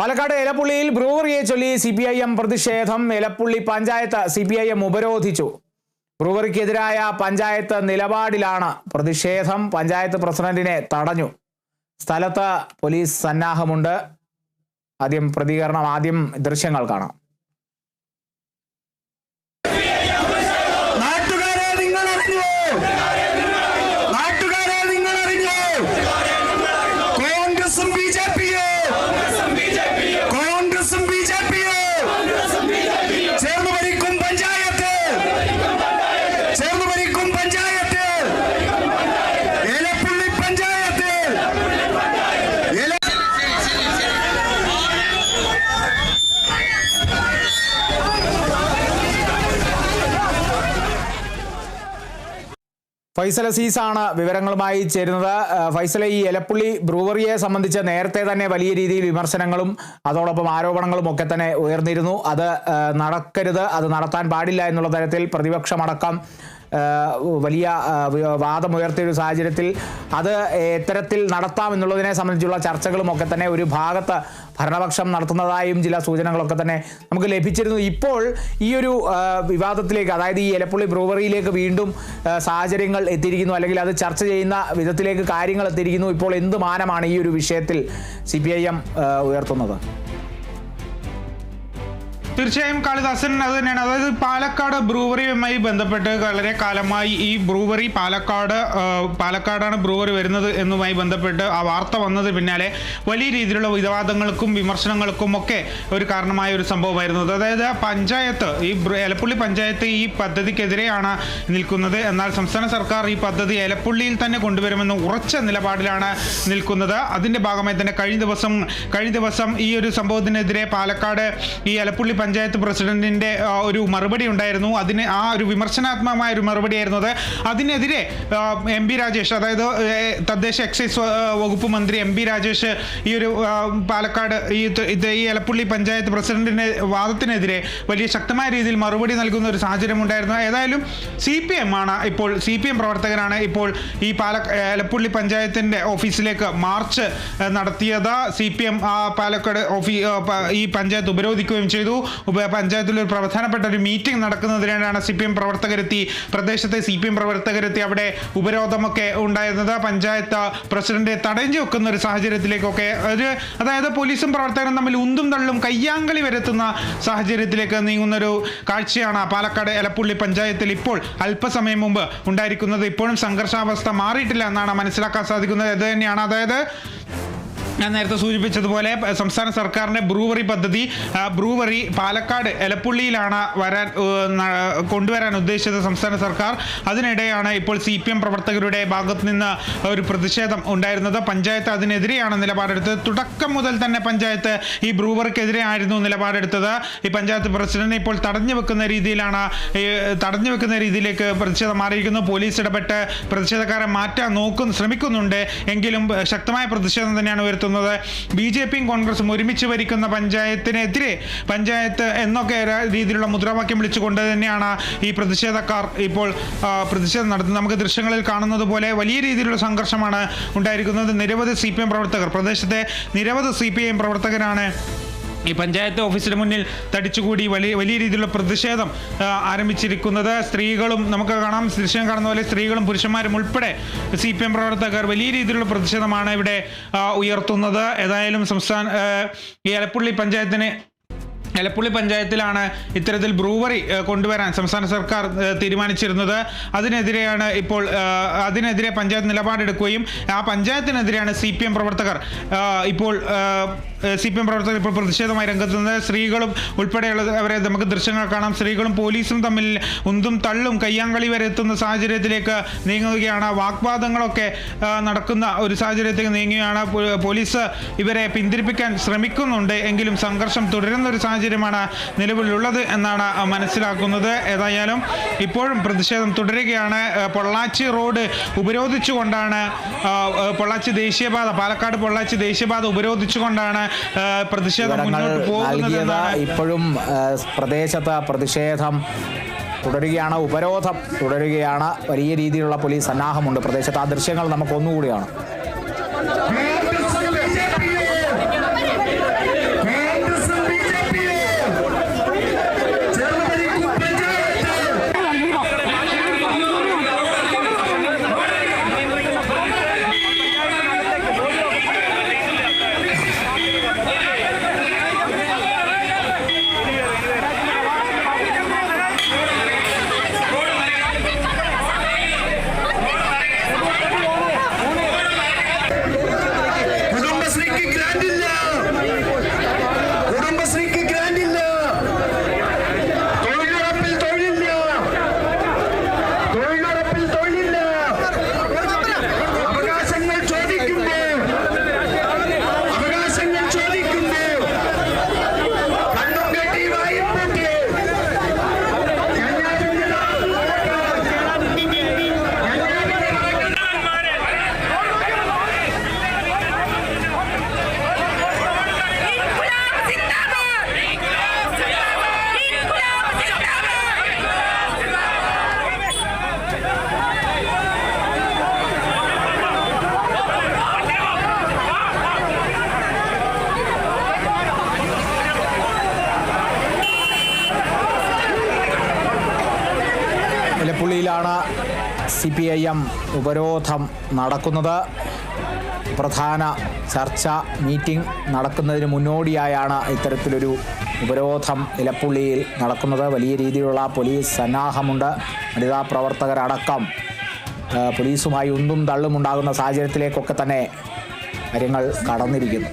പാലക്കാട് എലപ്പുള്ളിയിൽ ബ്രൂവറിയെ ചൊല്ലി C P I M പ്രതിഷേധം. Elappully panchayat C P I M ഉപരോധിച്ചു. ബ്രൂവറിക്കെതിരായ പഞ്ചായത്ത് നിലപാടിലാണ് പ്രതിഷേധം. പഞ്ചായത്ത് പ്രസിഡന്റിനെ തടഞ്ഞു. സ്ഥലത്ത് പോലീസ് സന്നാഹമുണ്ട്. ആദ്യം പ്രതികരണം ആദ്യം ദൃശ്യങ്ങൾ കാണാം. ഫൈസൽ അസീസാണ് വിവരങ്ങളുമായി ചേരുന്നത്. ആ, ഫൈസലെ ഈ എലപ്പുള്ളി ബ്രൂവറിയെ സംബന്ധിച്ച് നേരത്തെ തന്നെ വലിയ രീതിയിൽ വിമർശനങ്ങളും അതോടൊപ്പം ആരോപണങ്ങളും ഒക്കെ തന്നെ ഉയർന്നിരുന്നു. അത് നടക്കരുത് അത് നടത്താൻ പാടില്ല എന്നുള്ള തരത്തിൽ പ്രതിപക്ഷമടക്കം വലിയ വാദമുയർത്തിയ ഒരു സാഹചര്യത്തിൽ അത് എത്തരത്തിൽ നടത്താം എന്നുള്ളതിനെ സംബന്ധിച്ചുള്ള ചർച്ചകളും ഒക്കെ തന്നെ ഒരു ഭാഗത്ത് ഭരണപക്ഷം നടത്തുന്നതായും ചില സൂചനകളൊക്കെ തന്നെ നമുക്ക് ലഭിച്ചിരുന്നു. ഇപ്പോൾ ഈ ഒരു വിവാദത്തിലേക്ക് അതായത് ഈ എലപ്പുള്ളി ബ്രൂവറിയിലേക്ക് വീണ്ടും സാഹചര്യങ്ങൾ എത്തിയിരിക്കുന്നു. അല്ലെങ്കിൽ അത് ചർച്ച ചെയ്യുന്ന വിധത്തിലേക്ക് കാര്യങ്ങൾ എത്തിയിരിക്കുന്നു. ഇപ്പോൾ എന്ത് മാനമാണ് ഈ ഒരു വിഷയത്തിൽ സി ഉയർത്തുന്നത്? തീർച്ചയായും കാളിദാസൻ അത് തന്നെയാണ്. അതായത് പാലക്കാട് ബ്രൂവറിയുമായി ബന്ധപ്പെട്ട് വളരെ കാലമായി ഈ ബ്രൂവറി പാലക്കാട് പാലക്കാടാണ് ബ്രൂവറി വരുന്നത് എന്നുമായി ബന്ധപ്പെട്ട് ആ വാർത്ത വന്നത് പിന്നാലെ വലിയ രീതിയിലുള്ള വിവാദങ്ങൾക്കും വിമർശനങ്ങൾക്കും ഒക്കെ ഒരു കാരണമായ ഒരു സംഭവമായിരുന്നു. അതായത് പഞ്ചായത്ത് ഈ എലപ്പുള്ളി പഞ്ചായത്ത് ഈ പദ്ധതിക്കെതിരെയാണ് നിൽക്കുന്നത്. എന്നാൽ സംസ്ഥാന സർക്കാർ ഈ പദ്ധതി എലപ്പുള്ളിയിൽ തന്നെ കൊണ്ടുവരുമെന്ന് ഉറച്ച നിലപാടിലാണ് നിൽക്കുന്നത്. അതിന്റെ ഭാഗമായി തന്നെ കഴിഞ്ഞ ദിവസം കഴിഞ്ഞ ദിവസം ഈ ഒരു സംഭവത്തിനെതിരെ പാലക്കാട് ഈ എലപ്പുള്ളി പ്രസിഡന്റിന്റെ ഒരു മറുപടി ഉണ്ടായിരുന്നു. അതിന് ആ ഒരു വിമർശനാത്മകമായ ഒരു മറുപടിയായിരുന്നു അത്. അതിനെതിരെ എം പി രാജേഷ് അതായത് തദ്ദേശ എക്സൈസ് വകുപ്പ് മന്ത്രി എം പി രാജേഷ് ഈ ഒരു പാലക്കാട് ഈ ഈ എലപ്പുള്ളി പഞ്ചായത്ത് പ്രസിഡന്റിന്റെ വാദത്തിനെതിരെ വലിയ ശക്തമായ രീതിയിൽ മറുപടി നൽകുന്ന ഒരു സാഹചര്യം ഉണ്ടായിരുന്നു. ഏതായാലും സി പി എം ആണ് ഇപ്പോൾ സി പി എം പ്രവർത്തകരാണ് ഇപ്പോൾ ഈ പാല എലപ്പുള്ളി പഞ്ചായത്തിന്റെ ഓഫീസിലേക്ക് മാർച്ച് നടത്തിയത്. സി പി എം പാലക്കാട് ഓഫീ ഈ പഞ്ചായത്ത് ഉപരോധിക്കുകയും ചെയ്തു. പഞ്ചായത്തിൽ ഒരു പ്രധാനപ്പെട്ട ഒരു മീറ്റിംഗ് നടക്കുന്നതിനാണ് സി പി എം പ്രവർത്തകരെത്തി പ്രദേശത്തെ സി പി എം പ്രവർത്തകരെത്തി അവിടെ ഉപരോധമൊക്കെ ഉണ്ടായിരുന്നത്. പഞ്ചായത്ത് പ്രസിഡന്റ് തടഞ്ഞു വെക്കുന്ന ഒരു സാഹചര്യത്തിലേക്കൊക്കെ ഒരു അതായത് പോലീസും പ്രവർത്തകരും തമ്മിൽ ഉന്തും തള്ളും കയ്യാങ്കളി വരുത്തുന്ന സാഹചര്യത്തിലേക്ക് നീങ്ങുന്നൊരു കാഴ്ചയാണ് പാലക്കാട് എലപ്പുള്ളി പഞ്ചായത്തിൽ ഇപ്പോൾ അല്പസമയം മുമ്പ് ഉണ്ടായിരിക്കുന്നത്. ഇപ്പോഴും സംഘർഷാവസ്ഥ മാറിയിട്ടില്ല എന്നാണ് മനസ്സിലാക്കാൻ സാധിക്കുന്നത്. ഇത് തന്നെയാണ്. അതായത് ഞാൻ നേരത്തെ സൂചിപ്പിച്ചതുപോലെ സംസ്ഥാന സർക്കാരിന്റെ ബ്രൂവറി പദ്ധതി ബ്രൂവറി പാലക്കാട് എലപ്പുള്ളിയിലാണ് വരാൻ കൊണ്ടുവരാൻ ഉദ്ദേശിച്ചത് സംസ്ഥാന സർക്കാർ. അതിനിടെയാണ് ഇപ്പോൾ സി പി എം പ്രവർത്തകരുടെ ഭാഗത്ത് നിന്ന് ഒരു പ്രതിഷേധം ഉണ്ടായിരുന്നത്. പഞ്ചായത്ത് അതിനെതിരെയാണ് നിലപാടെടുത്തത്. തുടക്കം മുതൽ തന്നെ പഞ്ചായത്ത് ഈ ബ്രൂവറിക്കെതിരെ ആയിരുന്നു നിലപാടെടുത്തത്. ഈ പഞ്ചായത്ത് പ്രസിഡന്റ് ഇപ്പോൾ തടഞ്ഞു വെക്കുന്ന രീതിയിലാണ് തടഞ്ഞു വെക്കുന്ന രീതിയിലേക്ക് പ്രതിഷേധം മാറിയിരിക്കുന്നു. പോലീസ് ഇടപെട്ട് പ്രതിഷേധക്കാരെ മാറ്റാൻ നോക്കുന്നു ശ്രമിക്കുന്നുണ്ട്. എങ്കിലും ശക്തമായ പ്രതിഷേധം തന്നെയാണ് ഉയർത്തുന്നത്. ബി ജെ പിയും കോൺഗ്രസും ഒരുമിച്ച് ഭരിക്കുന്ന പഞ്ചായത്തിനെതിരെ പഞ്ചായത്ത് എന്നൊക്കെ രീതിയിലുള്ള മുദ്രാവാക്യം വിളിച്ചുകൊണ്ട് തന്നെയാണ് ഈ പ്രതിഷേധക്കാർ ഇപ്പോൾ പ്രതിഷേധം നടത്തുന്നത്. നമുക്ക് ദൃശ്യങ്ങളിൽ കാണുന്നത് പോലെ വലിയ രീതിയിലുള്ള സംഘർഷമാണ് ഉണ്ടായിരിക്കുന്നത്. നിരവധി സി പി എം പ്രവർത്തകർ പ്രദേശത്തെ നിരവധി സി പി എം പ്രവർത്തകരാണ് ഈ പഞ്ചായത്ത് ഓഫീസിന് മുന്നിൽ തടിച്ചുകൂടി വലിയ വലിയ രീതിയിലുള്ള പ്രതിഷേധം ആരംഭിച്ചിരിക്കുന്നത്. സ്ത്രീകളും നമുക്ക് കാണാം ദൃശ്യം കാണുന്ന പോലെ സ്ത്രീകളും പുരുഷന്മാരും ഉൾപ്പെടെ സി പി എം പ്രവർത്തകർ വലിയ രീതിയിലുള്ള പ്രതിഷേധമാണ് ഇവിടെ ഉയർത്തുന്നത്. ഏതായാലും സംസ്ഥാന ഈ എലപ്പുള്ളി പഞ്ചായത്തിന് എലപ്പുള്ളി പഞ്ചായത്തിലാണ് ഇത്തരത്തിൽ ബ്രൂവറി കൊണ്ടുവരാൻ സംസ്ഥാന സർക്കാർ തീരുമാനിച്ചിരുന്നത്. അതിനെതിരെയാണ് ഇപ്പോൾ അതിനെതിരെ പഞ്ചായത്ത് നിലപാടെടുക്കുകയും ആ പഞ്ചായത്തിനെതിരെയാണ് സി പി എം പ്രവർത്തകർ ഇപ്പോൾ സി പി എം പ്രവർത്തകർ ഇപ്പോൾ പ്രതിഷേധമായി രംഗത്തുനിന്ന് സ്ത്രീകളും ഉൾപ്പെടെയുള്ള അവരെ നമുക്ക് ദൃശ്യങ്ങൾ കാണാം. സ്ത്രീകളും പോലീസും തമ്മിൽ ഉന്തും തള്ളും കയ്യാങ്കളി വരെ എത്തുന്ന സാഹചര്യത്തിലേക്ക് നീങ്ങുകയാണ്. വാഗ്വാദങ്ങളൊക്കെ നടക്കുന്ന ഒരു സാഹചര്യത്തിലേക്ക് നീങ്ങുകയാണ്. പോലീസ് ഇവരെ പിന്തിരിപ്പിക്കാൻ ശ്രമിക്കുന്നുണ്ട്. എങ്കിലും സംഘർഷം തുടരുന്ന ഒരു സാഹചര്യമാണ് നിലവിലുള്ളത് എന്നാണ് മനസ്സിലാക്കുന്നത്. ഏതായാലും ഇപ്പോഴും പ്രതിഷേധം തുടരുകയാണ്. പൊള്ളാച്ചി റോഡ് ഉപരോധിച്ചുകൊണ്ടാണ് പൊള്ളാച്ചി ദേശീയപാത പാലക്കാട് പൊള്ളാച്ചി ദേശീയപാത ഉപരോധിച്ചുകൊണ്ടാണ് പ്രതിഷേധം മുന്നോട്ട് പോകുന്നത് ഇപ്പോഴും പ്രദേശത്ത് പ്രതിഷേധം തുടരുകയാണ് ഉപരോധം തുടരുകയാണ്. വലിയ രീതിയിലുള്ള പോലീസ് സന്നാഹമുണ്ട്. പ്രദേശത്ത് ആ ദൃശ്യങ്ങൾ നമുക്ക് ഇലപ്പുള്ളിയിലാണ് സി പി ഐ എം ഉപരോധം നടക്കുന്നത്. പ്രധാന ചർച്ച മീറ്റിംഗ് നടക്കുന്നതിന് മുന്നോടിയായാണ് ഇത്തരത്തിലൊരു ഉപരോധം ഇലപ്പുള്ളിയിൽ നടക്കുന്നത്. വലിയ രീതിയിലുള്ള പോലീസ് സന്നാഹമുണ്ട്. വനിതാ പ്രവർത്തകരടക്കം പോലീസുമായി ഉന്തും തള്ളും ഉണ്ടാകുന്ന സാഹചര്യത്തിലേക്കൊക്കെ തന്നെ കാര്യങ്ങൾ കടന്നിരിക്കുന്നു.